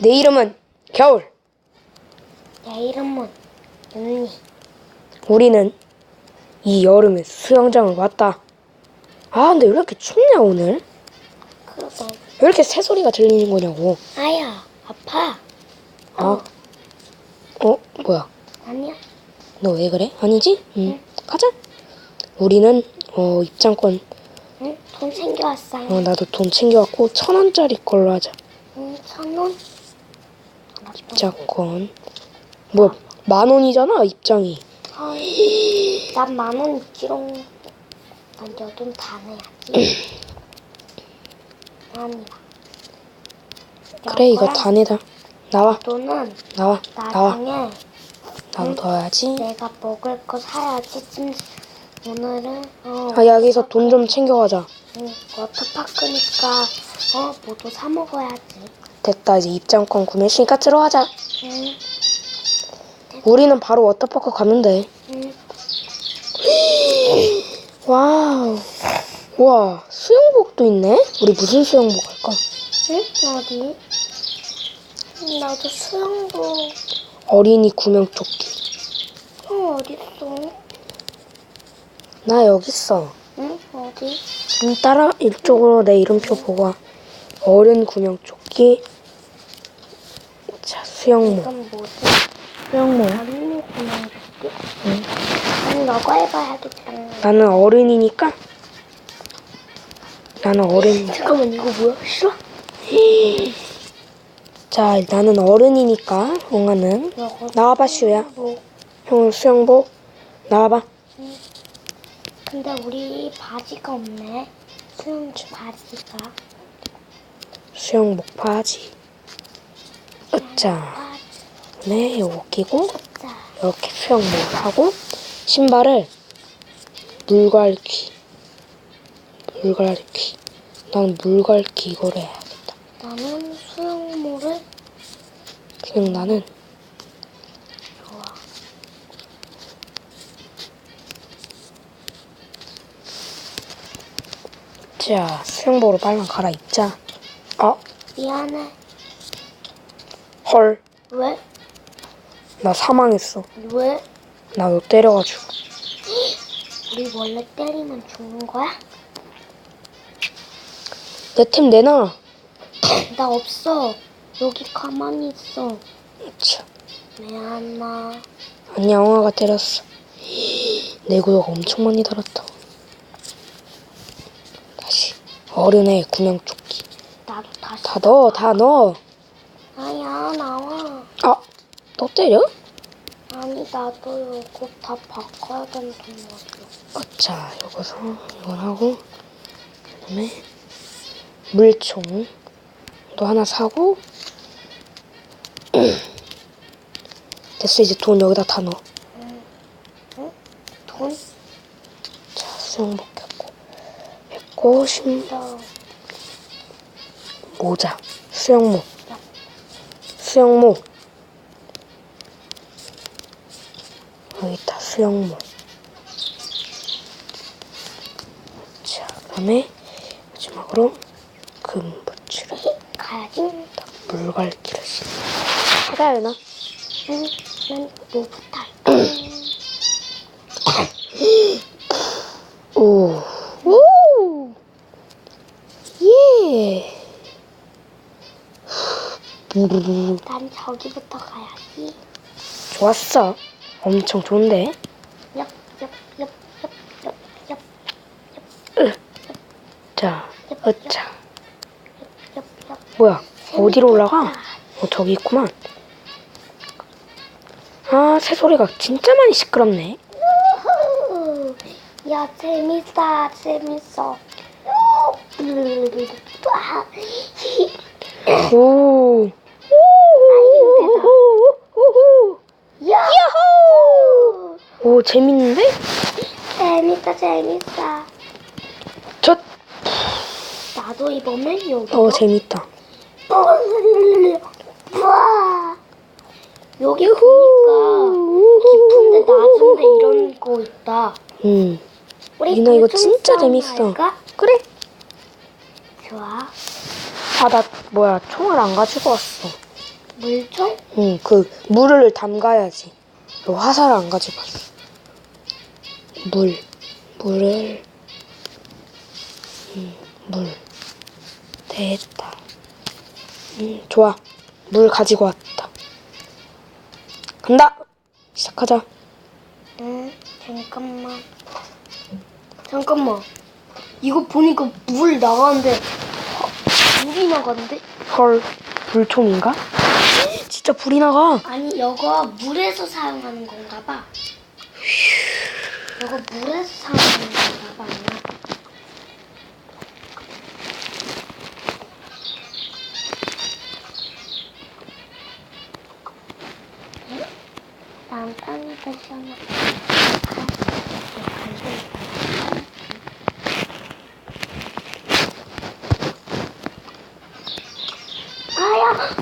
내 이름은 겨울. 내 이름은 윤니. 우리는 이 여름에 수영장을 왔다. 아, 근데 왜 이렇게 춥냐, 오늘? 그거 왜 이렇게 새소리가 들리는 거냐고. 아야 아파. 아, 어, 뭐야. 아니야. 너 왜 그래? 아니지? 응. 가자. 우리는, 어, 입장권, 응? 돈 챙겨왔어. 어, 나도 돈 챙겨왔고, 천 원짜리 걸로 하자. 응, 천 원. 입장권. 뭐, 만 원이잖아, 입장이. 난만 원 있지롱. 난 여돈 다 내야지. 아니다. 그래, 이거 다 내다. 나와, 돈은 나와, 나와. 나중에 나도 넣어야지. 내가 먹을 거 사야지. 찜 오늘은 어, 아, 여기서 돈 좀 챙겨가자. 응, 워터파크니까 어 모두 사 먹어야지. 됐다, 이제 입장권 구매했으니까 들어가자. 응, 우리는 바로 워터파크 가면 돼. 응. 와우. 와, 수영복도 있네? 우리 무슨 수영복 할까? 응? 어디? 응, 나도 수영복. 어린이 구명조끼. 어 어딨어? 나 여기 있어. 응? 어디? 음, 따라 이쪽으로 내 이름표 보고 와. 어른 구명조끼. 이건 뭐지? 어린이 구명조끼? 응. 난 너가 해봐야겠다. 나는 어른이니까. 나는 어른. 잠깐만 이거 뭐야? 싫어? 자, 나는 어른이니까. 이거 나와봐, 슈야. 뭐? 형 수영복. 나와봐. 근데 우리 바지가 없네. 수영 바지가. 수영복 바지. 으짜. 네, 요거 끼고. 자, 이렇게 수영복을 하고 신발을 물갈퀴 물갈퀴 난 물갈퀴 이거를 해야겠다 나는 수영모를 그냥 나는 좋아. 자 수영복으로 빨랑 갈아입자 아, 미안해. 헐, 왜? 나 사망했어. 왜? 나 너 때려가지고. 우리 원래 때리면 죽는 거야? 내 템 내놔. 나 없어. 여기 가만히 있어. 참, 미안나. 아니야, 엉아가 때렸어. 내 구역 엄청 많이 달았다. 다시. 어른의 구명조끼. 나도 다시. 다 넣어, 다 넣어. 또 때려? 아니 나도 이거 다 바꿔야 된단 말이야. 자, 여기서 이걸 하고, 그 다음에 물총 또 하나 사고, 됐어, 이제 돈 여기다 다 넣어. 응? 돈? 자, 수영복 했고, 했고, 신, 너 모자, 수영복, 수영복. 여기 있다, 수영복. 자, 그 다음에 마지막으로 금 부츠를 가야지. 물갈기를 신. 가자, 유나. 응? 난 할까? 오, 오, 예. 난 저기부터 가야지. 좋았어. 엄청 좋은데. 자, 옆. 뭐야? 어디로 올라가? 어, 저기 있구만. 아, 새소리가 진짜 많이 시끄럽네. 야, 재밌다, 재밌어. 와. 오. 야! 오, 재밌는데? 재밌다, 재밌다. 저, 나도 이번엔 여기. 어, 재밌다. 와. 여기 보니까 깊은데 낮은데 이런 거 있다. 음. 우리 유나, 이거 진짜 싸움 재밌어. 할까? 그래. 좋아. 아, 나, 뭐야, 총알 안 가지고 왔어. 물총? 응, 그 물을 담가야지. 너 화살을 안 가져갔어. 물, 물을, 음, 물. 됐다. 음, 좋아. 물 가지고 왔다. 간다. 시작하자. 응, 잠깐만. 잠깐만. 이거 보니까 물 나가는데, 어, 물이 나가는데? 헐, 물총인가? 진짜 불이 나가. 아니, 이거 물에서 사용하는 건가 봐. 이거 물에서 사용하는 건가 봐. 난 땅이 뺐잖아. 아야!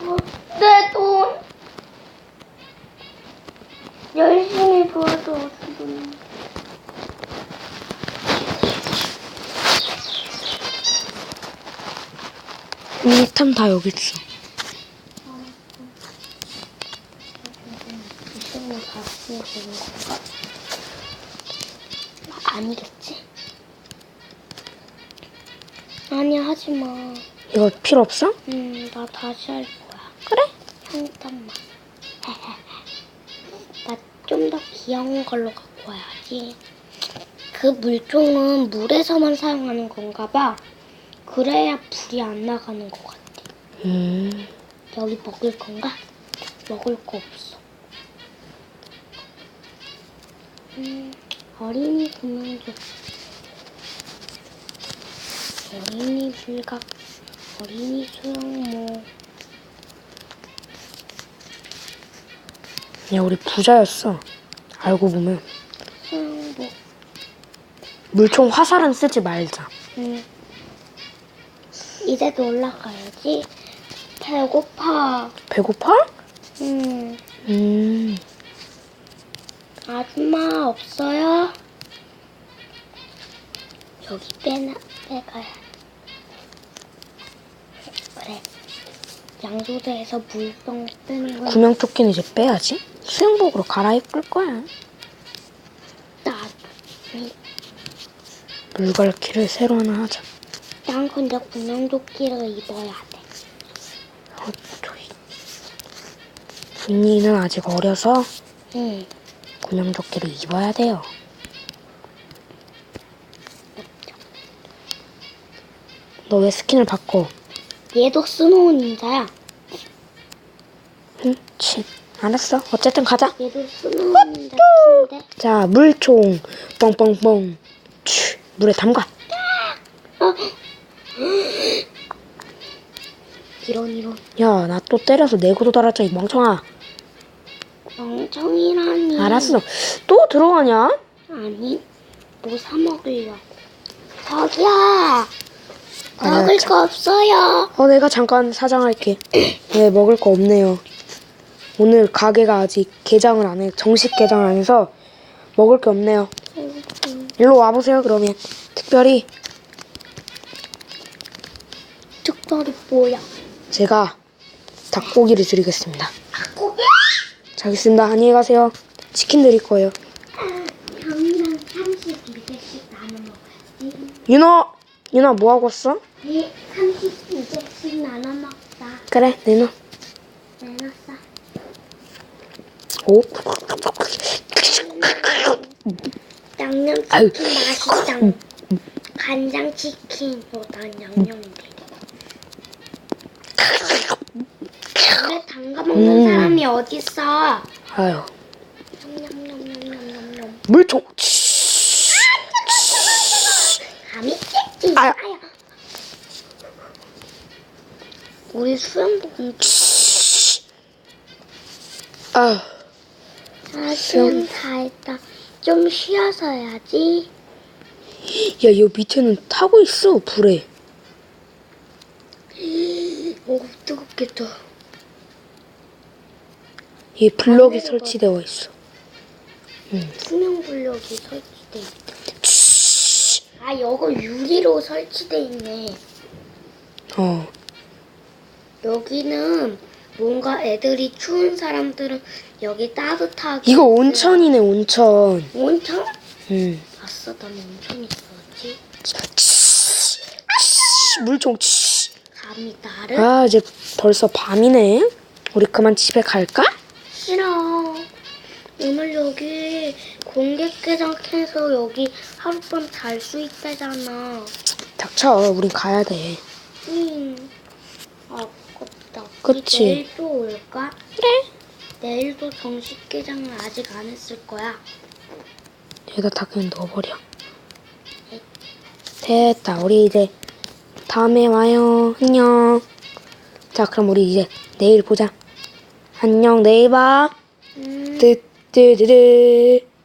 어, 내 돈! 열심히 벌어도 어디든 미스탐 다 여기 있어. 이쪽으로 다 쓰면 되는 건가? 아, 아니겠지? 아니 하지 마. 이거 필요 없어? 음, 나 다시 할 거야. 그래. 잠깐만. 나 좀 더 귀여운 걸로 갖고 와야지. 그 물총은 물에서만 사용하는 건가 봐. 그래야 불이 안 나가는 것 같아. 음, 여기 먹을 건가? 먹을 거 없어. 음, 어린이 구명조. 어린이 불각. 어린이 수영모. 야, 우리 부자였어. 알고 보면. 수영복. 물총 화살은 쓰지 말자. 음. 이제도 올라가야지. 배고파. 배고파? 음. 음, 아줌마 없어요? 여기 빼나 빼가야. 그래. 양조대에서 물병 빼는 건 구명조끼는 이제 빼야지. 수영복으로 갈아입을 거야. 나도. 물갈퀴를 새로 하나 하자. 난 근데 구명조끼를 입어야 돼. 어쩌이. 분이는 아직 어려서 응. 구명조끼를 입어야 돼요. 너 왜 스킨을 바꿔? 얘도 스노우 닌자야. 응? 치. 알았어. 어쨌든 가자. 얘도 스노우 닌자. 자, 물총. 뻥뻥뻥. 치. 물에 담가. 어. 이런 이런 야, 나 또 때려서 내구도 달았자, 이 멍청아. 멍청이라니. 알았어. 또 들어가냐? 아니, 뭐 사 먹으려고. 저기야. 아니야, 먹을 자- 거 없어요. 어, 내가 잠깐 사장할게. 네, 먹을 거 없네요. 오늘 가게가 아직 개장을 안 해, 정식 개장을 안 해서 먹을 게 없네요. 일로 와보세요, 그러면. 특별히 특별히 뭐야? 제가 닭고기를 드리겠습니다. 고기? 자, 알겠습니다. 안녕히 가세요. 치킨 드릴 거예요. 병이랑 32개씩 나눠 먹어야지. 윤호! 윤호, 뭐 하고 있어? 네, 32개씩 나눠 먹자. 그래, 내놔. 내놨어. 오. 양념치킨. 맛있다. 간장치킨보단 양념이 돼. 그래 담가 먹는 음. 사람이 어딨어? 아유. 냠냠냠냠냠냠. 물총. 감이 찢지. 아야. 우리 수영복은 아유. 사실 다 했다. 좀 쉬어서 해야지. 야, 여 밑에는 타고 있어, 불에. 오 뜨겁겠다. 이 블럭이. 설치되어 있어. 투명 블럭이 설치돼 있다. 아, 이거 유리로 설치돼 있네. 어. 여기는 뭔가 애들이 추운 사람들은 여기 따뜻하게 이거 온천이네 온천. 온천? 음. 아싸 난 온천 있었지 물총. 감히 나를? 아 이제 벌써 밤이네. 우리 그만 집에 갈까? 싫어 오늘 여기 공개개장 해서 여기 하룻밤 잘 수 있다잖아 닥쳐. 우린 가야 돼. 음 아깝다 우리 그치? 내일 또 올까? 그래. 내일도 정식 개장을 아직 안 했을 거야 여기다 다 그냥 넣어버려. 됐다. 우리 이제 다음에 와요. 안녕. 자, 그럼 우리 이제 내일 보자. 안녕. 내일 봐. 음. 뜨뜨뜨르.